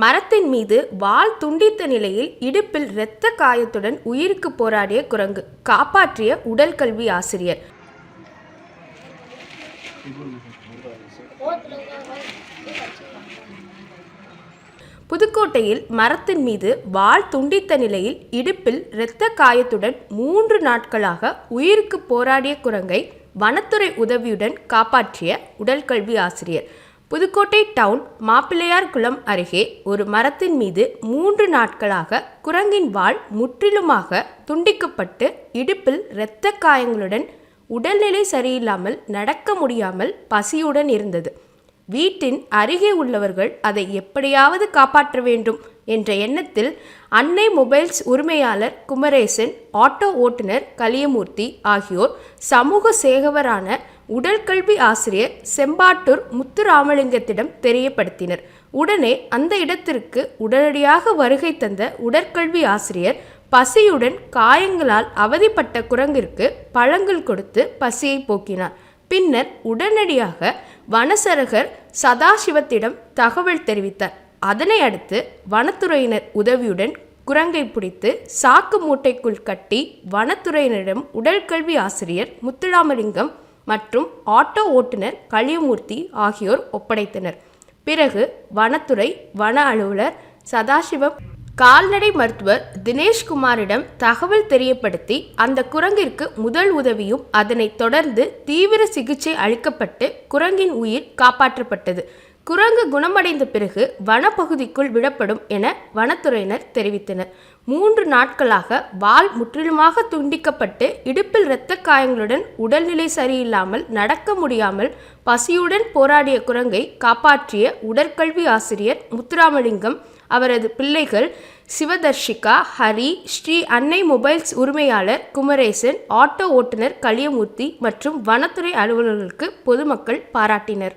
மரத்தின் மீது வால் துண்டித்த நிலையில் இடுப்பில் இரத்த காயத்துடன் உயிருக்கு போராடிய குரங்கு காப்பாற்றிய உடல்கல்வி ஆசிரியர். புதுக்கோட்டையில் மரத்தின் மீது வால் துண்டித்த நிலையில் இடுப்பில் இரத்த காயத்துடன் மூன்று நாட்களாக உயிருக்கு போராடிய குரங்கை வனத்துறை உதவியுடன் காப்பாற்றிய உடல்கல்வி ஆசிரியர். புதுக்கோட்டை டவுன் மாப்பிள்ளையார் குளம் அருகே ஒரு மரத்தின் மீது மூன்று நாட்களாக குரங்கின் வால் முற்றிலுமாக துண்டிக்கப்பட்டு இடுப்பில் இரத்த காயங்களுடன் உடல்நிலை சரியில்லாமல் நடக்க முடியாமல் பசியுடன் இருந்தது. வீட்டின் அருகே உள்ளவர்கள் அதை எப்படியாவது காப்பாற்ற வேண்டும் என்ற எண்ணத்தில் அன்னை மொபைல்ஸ் உரிமையாளர் குமரேசன் ஆட்டோ ஓட்டுநர் கலியமூர்த்தி ஆகியோர் சமூக சேகவரான உடற்கல்வி ஆசிரியர் செம்பாட்டூர் முத்துராமலிங்கத்திடம் தெரியப்படுத்தினர். உடனே அந்த இடத்திற்கு உடனடியாக வருகை தந்த உடற்கல்வி ஆசிரியர் பசியுடன் காயங்களால் அவதிப்பட்ட குரங்கிற்கு பழங்கள் கொடுத்து பசியை போக்கினார். பின்னர் உடனடியாக வனசரகர் சதாசிவத்திடம் தகவல் தெரிவித்தார். அதனை அடுத்து வனத்துறையினர் உதவியுடன் குரங்கை பிடித்து சாக்கு மூட்டைக்குள் கட்டி வனத்துறையினரிடம் உடற்கல்வி ஆசிரியர் முத்துராமலிங்கம் மற்றும் ஆட்டோ ஓட்டுநர் கலியமூர்த்தி ஆகியோர் ஒப்படைத்தனர். பிறகு வனத்துறை வன அலுவலர் சதாசிவம் கால்நடை மருத்துவர் தினேஷ்குமாரிடம் தகவல் தெரியப்படுத்தி அந்த குரங்கிற்கு முதல் உதவியும் அதனைத் தொடர்ந்து தீவிர சிகிச்சை அளிக்கப்பட்டு குரங்கின் உயிர் காப்பாற்றப்பட்டது. குரங்கு குணமடைந்த பிறகு வனப்பகுதிக்குள் விடப்படும் என வனத்துறையினர் தெரிவித்தனர். மூன்று நாட்களாக வால் முற்றிலுமாக துண்டிக்கப்பட்டு இடுப்பில் இரத்த காயங்களுடன் உடல்நிலை சரியில்லாமல் நடக்க முடியாமல் பசியுடன் போராடிய குரங்கை காப்பாற்றிய உடற்கல்வி ஆசிரியர் முத்துராமலிங்கம் அவரது பிள்ளைகள் சிவதர்ஷிகா ஹரி ஸ்ரீ அன்னை மொபைல்ஸ் உரிமையாளர் குமரேசன் ஆட்டோ ஓட்டுநர் கலியமூர்த்தி மற்றும் வனத்துறை அலுவலர்களுக்கு பொதுமக்கள் பாராட்டினர்.